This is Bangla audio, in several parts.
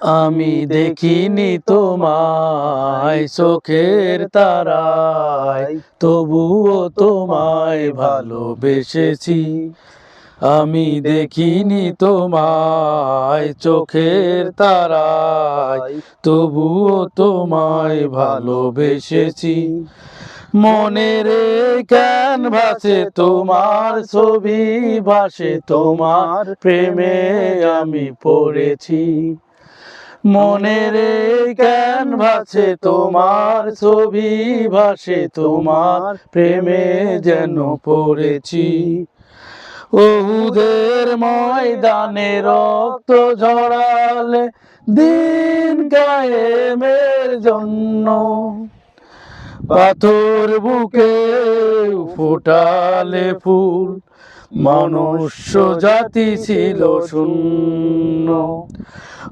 আমি দেখিনি তোমায় চোখের তারায়, তবুও তোমায় ভালোবেসেছি। আমি দেখিনি তোমায় চোখের তারায়, তবুও তোমায় ভালোবেসেছি। মনের ক্যানভাসে তোমার ছবি ভাসে, তোমার প্রেমে আমি পড়েছি। মনের ক্যানভাসে তোমার ছবি ভাসে, তোমার প্রেমে যেন পড়েছি। ওহুদের ময়দানে রক্ত ঝরালে দিন কায়েমের জন্য পাথর বুকে ফোটালে ফুল, মনুষ্য জাতি ছিল শূন্য।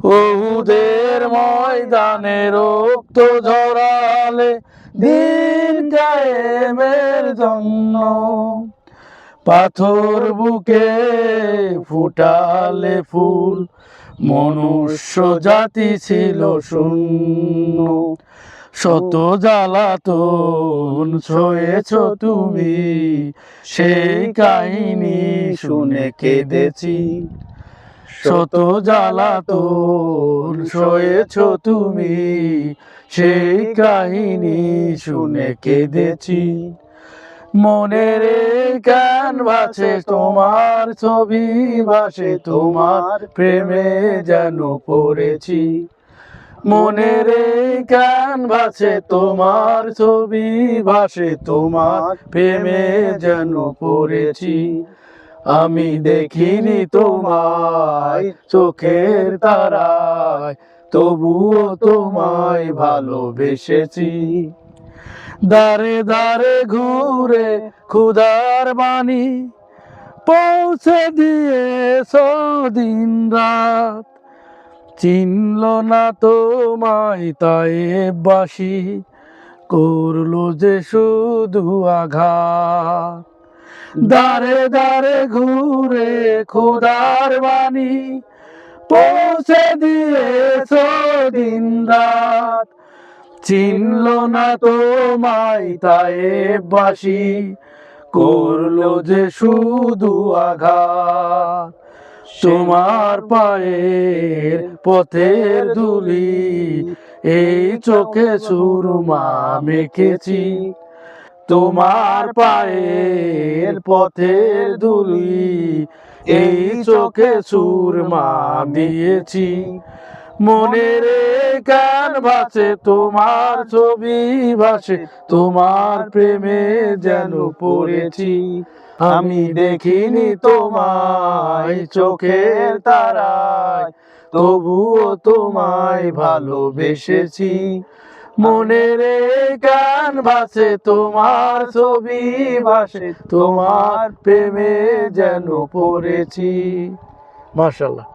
ওহুদের ময়দানে রক্ত ঝরালে দিন কায়েমের জন্য। পাথর বুকে ফুটালে ফুল, মনুষ্য জাতি ছিল শূন্য। শত জ্বালাতন ছয়েছ তুমি, সেই কাহিনী শুনে কেঁদেছি। শত জ্বালাতন সয়েছ তুমি। সেই কাহিনী শুনে কেঁদেছি। মনের গান ভাসে তোমার ছবি, ভাসে তোমার প্রেমে যেন পড়েছি। মনের গান ভাসে তোমার ছবি, ভাসে তোমার প্রেমে যেন পড়েছি। আমি দেখিনি তোমায়, চোখের তারায়। তবুও তোমায় ভালোবেসেছি। দারে দারে ঘুরে ক্ষুদার বাণী পৌঁছে দিয়ে দিন রাত। চিনল না তোমায় তাই বাসি, করল যে শুধু আঘাত। দারে দারে ঘুরে খোদার বাণী পৌঁছে দিয়ে দিন রাত। চিনল না তোমায় তাই বাসি, করল যে শুধু আঘাত। তোমার পায়ের পথের দুলি এই চোখে সুরমা মেখেছি। তোমার পায়ের পথের ধুলি, এই চোখে সুরমা দিয়েছি। মনের গান ভাসে, তোমার ছবি ভাসে, তোমার প্রেমে যেন পড়েছি। আমি দেখিনি তোমায় চোখের তারায়, তবুও তোমায় ভালোবেসেছি। মনের গান ভাসে তোমার ছবি ভাসে তোমার প্রেমে যেন পড়েছি। মার্শাল্লাহ